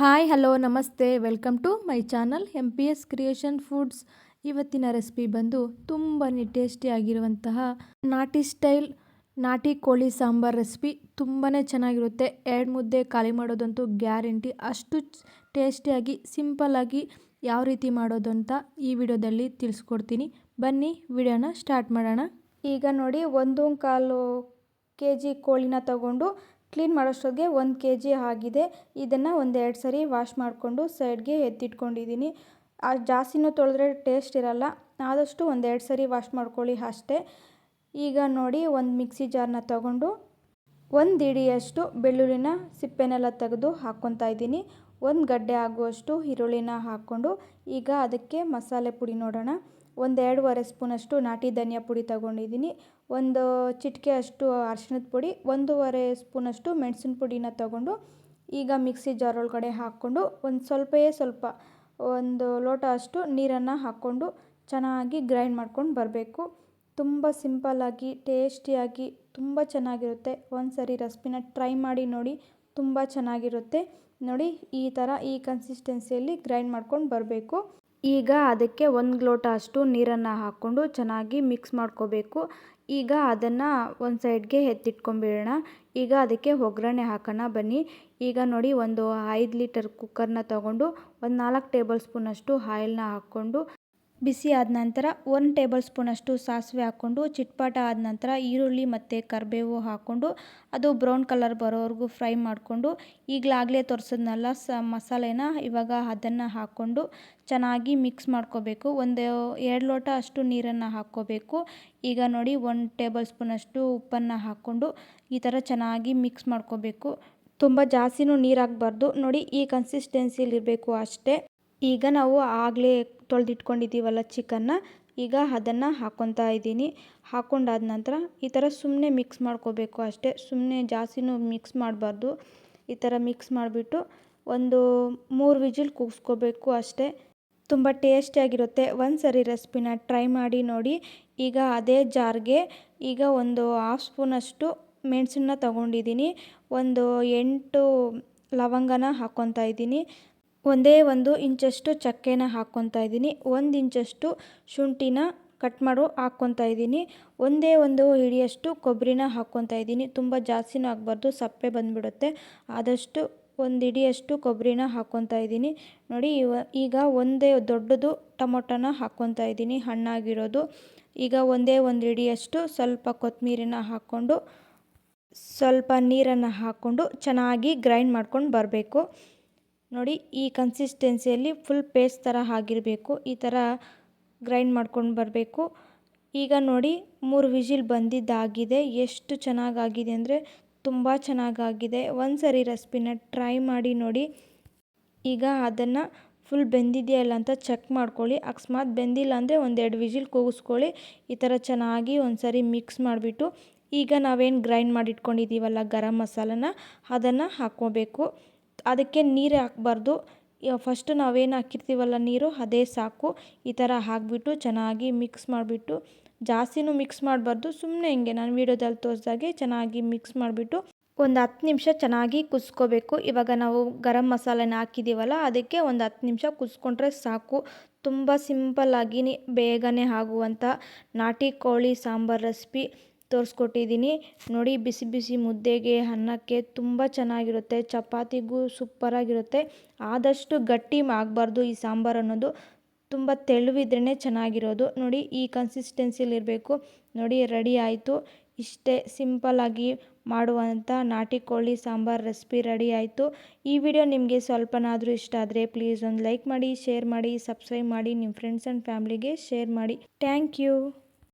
Hi, hello, namaste. Welcome to my channel M P S creation foods ಇವತ್ತಿನ recipe ಬಂದು ತುಂಬಾ ಟೇಸ್ಟಿಯಾಗಿರುವಂತಹ ನಾಟಿ style ನಾಟಿ ಕೋಳಿ ಸಾಂಬಾರ್ ರೆಸಿಪಿ ತುಂಬಾ ಚೆನ್ನಾಗಿರುತ್ತೆ. ಎರಡು ಮುದ್ದೆ ಖಾಲಿ ಮಾಡೋದಂತೂ ಗ್ಯಾರಂಟಿ. ಅಷ್ಟು ಟೇಸ್ಟಿಯಾಗಿ ಸಿಂಪಲ್ಲಾಗಿ ಯಾವ ರೀತಿ ಮಾಡೋದು ಅಂತ ಈ ವಿಡಿಯೋದಲ್ಲಿ ತಿಳಿಸ್ಕೊಡ್ತೀನಿ. ಬನ್ನಿ, ವಿಡಿಯೋನ ಸ್ಟಾರ್ಟ್ ಮಾಡೋಣ. ಈಗ ನೋಡಿ ಒಂದು ಕಾಲು ಕೆ ಜಿ ಕೋಳಿನ ತಗೊಂಡು ಕ್ಲೀನ್ ಮಾಡೋಷ್ಟೊತ್ತಿಗೆ ಒಂದು ಕೆ ಜಿ ಆಗಿದೆ. ಇದನ್ನು ಒಂದೆರಡು ಸರಿ ವಾಶ್ ಮಾಡಿಕೊಂಡು ಸೈಡ್ಗೆ ಎತ್ತಿಟ್ಕೊಂಡಿದ್ದೀನಿ ಜಾಸ್ತಿನೂ ತೊಳೆದ್ರೆ ಟೇಸ್ಟ್ ಇರಲ್ಲ. ಆದಷ್ಟು ಒಂದೆರಡು ಸರಿ ವಾಶ್ ಮಾಡ್ಕೊಳ್ಳಿ ಅಷ್ಟೇ. ಈಗ ನೋಡಿ ಒಂದು ಮಿಕ್ಸಿ ಜಾರ್ನ ತಗೊಂಡು ಒಂದು ಇಡಿಯಷ್ಟು ಬೆಳ್ಳುಳ್ಳಿನ ಸಿಪ್ಪೆನೆಲ್ಲ ತೆಗೆದು ಹಾಕ್ಕೊತಾ ಇದ್ದೀನಿ. ಒಂದು ಗಡ್ಡೆ ಆಗುವಷ್ಟು ಈರುಳ್ಳಿನ ಹಾಕ್ಕೊಂಡು ಈಗ ಅದಕ್ಕೆ ಮಸಾಲೆ ಪುಡಿ ನೋಡೋಣ. ಒಂದು ಎರಡೂವರೆ ಸ್ಪೂನಷ್ಟು ನಾಟಿ ಧನಿಯಾ ಪುಡಿ ತಗೊಂಡಿದ್ದೀನಿ. ಒಂದು ಚಿಟಿಕೆ ಅಷ್ಟು ಅರ್ಶಿಣದ ಪುಡಿ, ಒಂದೂವರೆ ಸ್ಪೂನಷ್ಟು ಮೆಣಸಿನ ಪುಡಿನ ತಗೊಂಡು ಈಗ ಮಿಕ್ಸಿ ಜಾರ್ ಒಳಗಡೆ ಹಾಕ್ಕೊಂಡು ಒಂದು ಸ್ವಲ್ಪವೇ ಸ್ವಲ್ಪ ಒಂದು ಲೋಟ ಅಷ್ಟು ನೀರನ್ನು ಹಾಕ್ಕೊಂಡು ಚೆನ್ನಾಗಿ ಗ್ರೈಂಡ್ ಮಾಡ್ಕೊಂಡು ಬರಬೇಕು. ತುಂಬ ಸಿಂಪಲ್ಲಾಗಿ ಟೇಸ್ಟಿಯಾಗಿ ತುಂಬ ಚೆನ್ನಾಗಿರುತ್ತೆ. ಒಂದು ಸರಿ ರೆಸ್ಪಿನ ಟ್ರೈ ಮಾಡಿ ನೋಡಿ ತುಂಬ ಚೆನ್ನಾಗಿರುತ್ತೆ. ನೋಡಿ ಈ ಥರ ಈ ಕನ್ಸಿಸ್ಟೆನ್ಸಿಯಲ್ಲಿ ಗ್ರೈಂಡ್ ಮಾಡ್ಕೊಂಡು ಬರಬೇಕು. ಈಗ ಅದಕ್ಕೆ ಒಂದು ಲೋಟ ಅಷ್ಟು ನೀರನ್ನು ಹಾಕ್ಕೊಂಡು ಚೆನ್ನಾಗಿ ಮಿಕ್ಸ್ ಮಾಡ್ಕೋಬೇಕು. ಈಗ ಅದನ್ನು ಒಂದು ಸೈಡ್ಗೆ ಎತ್ತಿಟ್ಕೊಂಬಿಡೋಣ. ಈಗ ಅದಕ್ಕೆ ಒಗ್ಗರಣೆ ಹಾಕೋಣ ಬನ್ನಿ. ಈಗ ನೋಡಿ ಒಂದು ಐದು ಲೀಟರ್ ಕುಕ್ಕರ್ನ ತಗೊಂಡು ಒಂದು ನಾಲ್ಕು ಟೇಬಲ್ ಸ್ಪೂನಷ್ಟು ಆಯಿಲ್ನ ಹಾಕ್ಕೊಂಡು ಬಿಸಿ ಆದ ನಂತರ ಒಂದು ಟೇಬಲ್ ಸ್ಪೂನಷ್ಟು ಸಾಸಿವೆ ಹಾಕ್ಕೊಂಡು, ಚಿಟ್ಪಾಟ ಆದ ನಂತರ ಈರುಳ್ಳಿ ಮತ್ತು ಕರಿಬೇವು ಹಾಕ್ಕೊಂಡು, ಅದು ಬ್ರೌನ್ ಕಲರ್ ಬರೋವರೆಗೂ ಫ್ರೈ ಮಾಡಿಕೊಂಡು, ಈಗಲಾಗಲೇ ತೋರಿಸಿದ್ನಲ್ಲ ಸ ಮಸಾಲೆನ, ಇವಾಗ ಅದನ್ನು ಹಾಕ್ಕೊಂಡು ಚೆನ್ನಾಗಿ ಮಿಕ್ಸ್ ಮಾಡ್ಕೋಬೇಕು. ಒಂದು ಎರಡು ಲೋಟ ಅಷ್ಟು ನೀರನ್ನು ಹಾಕ್ಕೋಬೇಕು. ಈಗ ನೋಡಿ ಒಂದು ಟೇಬಲ್ ಸ್ಪೂನಷ್ಟು ಉಪ್ಪನ್ನು ಹಾಕ್ಕೊಂಡು ಈ ಥರ ಚೆನ್ನಾಗಿ ಮಿಕ್ಸ್ ಮಾಡ್ಕೋಬೇಕು. ತುಂಬ ಜಾಸ್ತಿನೂ ನೀರು ನೋಡಿ ಈ ಕನ್ಸಿಸ್ಟೆನ್ಸಿಲಿರಬೇಕು ಅಷ್ಟೇ. ಈಗ ನಾವು ಆಗಲೇ ತೊಳೆದಿಟ್ಕೊಂಡಿದ್ದೀವಲ್ಲ ಚಿಕನ್ನ, ಈಗ ಅದನ್ನು ಹಾಕ್ಕೊತಾ ಇದ್ದೀನಿ. ಹಾಕ್ಕೊಂಡಾದ ನಂತರ ಈ ಥರ ಸುಮ್ಮನೆ ಮಿಕ್ಸ್ ಮಾಡ್ಕೋಬೇಕು ಅಷ್ಟೇ. ಸುಮ್ಮನೆ ಜಾಸ್ತಿನೂ ಮಿಕ್ಸ್ ಮಾಡಬಾರ್ದು. ಈ ಥರ ಮಿಕ್ಸ್ ಮಾಡಿಬಿಟ್ಟು ಒಂದು ಮೂರು ವಿಜಿಲ್ ಕೂಗಿಸ್ಕೋಬೇಕು ಅಷ್ಟೇ. ತುಂಬ ಟೇಸ್ಟಿಯಾಗಿರುತ್ತೆ ಒಂದು ಸರಿ ರೆಸಿಪಿನ ಟ್ರೈ ಮಾಡಿ ನೋಡಿ. ಈಗ ಅದೇ ಜಾರ್ಗೆ ಈಗ ಒಂದು ಹಾಫ್ ಸ್ಪೂನಷ್ಟು ಮೆಣಸನ್ನ ತಗೊಂಡಿದ್ದೀನಿ. ಒಂದು ಎಂಟು ಲವಂಗನ ಹಾಕ್ಕೊತಾ ಇದ್ದೀನಿ. ಒಂದೇ ಒಂದು ಇಂಚಷ್ಟು ಚಕ್ಕೆನ ಹಾಕ್ಕೊತಾ ಇದ್ದೀನಿ. ಒಂದು ಇಂಚಷ್ಟು ಶುಂಠಿನ ಕಟ್ ಮಾಡು ಹಾಕ್ಕೊತಾ ಇದ್ದೀನಿ. ಒಂದೇ ಒಂದು ಹಿಡಿಯಷ್ಟು ಕೊಬ್ಬರಿನ ಹಾಕ್ಕೊತಾ ಇದ್ದೀನಿ. ತುಂಬ ಜಾಸ್ತಿನೂ ಆಗಬಾರ್ದು, ಸಪ್ಪೆ ಬಂದುಬಿಡುತ್ತೆ. ಆದಷ್ಟು ಒಂದು ಹಿಡಿಯಷ್ಟು ಕೊಬ್ಬರಿನ ಹಾಕ್ಕೊತಾ ಇದ್ದೀನಿ. ನೋಡಿ, ಇವ ಈಗ ಒಂದೇ ದೊಡ್ಡದು ಟೊಮೊಟೊನ ಹಾಕ್ಕೊತಾ ಇದ್ದೀನಿ, ಹಣ್ಣಾಗಿರೋದು. ಈಗ ಒಂದೇ ಒಂದು ಹಿಡಿಯಷ್ಟು ಸ್ವಲ್ಪ ಕೊತ್ತಂಬರಿನ ಹಾಕ್ಕೊಂಡು, ಸ್ವಲ್ಪ ನೀರನ್ನು ಹಾಕ್ಕೊಂಡು ಚೆನ್ನಾಗಿ ಗ್ರೈಂಡ್ ಮಾಡ್ಕೊಂಡು ಬರಬೇಕು. ನೋಡಿ, ಈ ಕನ್ಸಿಸ್ಟೆನ್ಸಿಯಲ್ಲಿ ಫುಲ್ ಪೇಸ್ಟ್ ಥರ ಆಗಿರಬೇಕು. ಈ ಥರ ಗ್ರೈಂಡ್ ಮಾಡ್ಕೊಂಡು ಬರಬೇಕು. ಈಗ ನೋಡಿ, ಮೂರು ವಿಜಿಲ್ ಬಂದಿದ್ದಾಗಿದೆ. ಎಷ್ಟು ಚೆನ್ನಾಗಾಗಿದೆ ಅಂದರೆ ತುಂಬ ಚೆನ್ನಾಗಾಗಿದೆ. ಒಂದು ಸರಿ ರೆಸಿಪಿನ ಟ್ರೈ ಮಾಡಿ ನೋಡಿ. ಈಗ ಅದನ್ನು ಫುಲ್ ಬೆಂದಿದೆಯಲ್ಲ ಅಂತ ಚೆಕ್ ಮಾಡ್ಕೊಳ್ಳಿ. ಅಕಸ್ಮಾತ್ ಬೆಂದಿಲ್ಲ ಅಂದರೆ ಒಂದೆರಡು ವಿಜಿಲ್ ಕೂಗಿಸ್ಕೊಳ್ಳಿ. ಈ ಥರ ಚೆನ್ನಾಗಿ ಒಂದು ಸರಿ ಮಿಕ್ಸ್ ಮಾಡಿಬಿಟ್ಟು ಈಗ ನಾವೇನು ಗ್ರೈಂಡ್ ಮಾಡಿಟ್ಕೊಂಡಿದ್ದೀವಲ್ಲ ಗರಂ ಮಸಾಲನ, ಅದನ್ನು ಹಾಕ್ಕೋಬೇಕು. ಅದಕ್ಕೆ ನೀರು ಹಾಕ್ಬಾರ್ದು. ಫಸ್ಟ್ ನಾವೇನು ಹಾಕಿರ್ತೀವಲ್ಲ ನೀರು, ಅದೇ ಸಾಕು. ಈ ಥರ ಹಾಕಿಬಿಟ್ಟು ಚೆನ್ನಾಗಿ ಮಿಕ್ಸ್ ಮಾಡಿಬಿಟ್ಟು, ಜಾಸ್ತಿನೂ ಮಿಕ್ಸ್ ಮಾಡಬಾರ್ದು. ಸುಮ್ಮನೆ ಹಿಂಗೆ ನಾನು ವೀಡಿಯೋದಲ್ಲಿ ತೋರಿಸ್ದಾಗೆ ಚೆನ್ನಾಗಿ ಮಿಕ್ಸ್ ಮಾಡಿಬಿಟ್ಟು ಒಂದು ಹತ್ತು ನಿಮಿಷ ಚೆನ್ನಾಗಿ ಕುದಿಸ್ಕೋಬೇಕು. ಇವಾಗ ನಾವು ಗರಂ ಮಸಾಲೆನ ಹಾಕಿದ್ದೀವಲ್ಲ ಅದಕ್ಕೆ ಒಂದು ಹತ್ತು ನಿಮಿಷ ಕುದಿಸ್ಕೊಂಡ್ರೆ ಸಾಕು. ತುಂಬ ಸಿಂಪಲ್ಲಾಗಿ ಬೇಗನೆ ಆಗುವಂಥ ನಾಟಿ ಕೋಳಿ ಸಾಂಬಾರು ರೆಸಿಪಿ ತೋರಿಸ್ಕೊಟ್ಟಿದ್ದೀನಿ ನೋಡಿ, ಬಿಸಿ ಬಿಸಿ ಮುದ್ದೆಗೆ ಅನ್ನಕ್ಕೆ ತುಂಬ ಚೆನ್ನಾಗಿರುತ್ತೆ. ಚಪಾತಿಗೂ ಸೂಪರಾಗಿರುತ್ತೆ. ಆದಷ್ಟು ಗಟ್ಟಿ ಆಗಬಾರ್ದು ಈ ಸಾಂಬಾರು ಅನ್ನೋದು. ತುಂಬ ತೆಳುವಿದ್ರೇ ಚೆನ್ನಾಗಿರೋದು. ನೋಡಿ, ಈ ಕನ್ಸಿಸ್ಟೆನ್ಸಿಲಿರಬೇಕು ನೋಡಿ, ರೆಡಿ ಆಯಿತು. ಇಷ್ಟೇ ಸಿಂಪಲ್ಲಾಗಿ ಮಾಡುವಂಥ ನಾಟಿ ಕೋಳಿ ಸಾಂಬಾರು ರೆಸಿಪಿ ರೆಡಿ ಆಯಿತು. ಈ ವಿಡಿಯೋ ನಿಮಗೆ ಸ್ವಲ್ಪನಾದರೂ ಇಷ್ಟ ಆದರೆ ಪ್ಲೀಸ್ ಒಂದು ಲೈಕ್ ಮಾಡಿ, ಶೇರ್ ಮಾಡಿ, ಸಬ್ಸ್ಕ್ರೈಬ್ ಮಾಡಿ ನಿಮ್ಮ ಫ್ರೆಂಡ್ಸ್ ಆ್ಯಂಡ್ ಫ್ಯಾಮ್ಲಿಗೆ ಶೇರ್ ಮಾಡಿ. Thank you.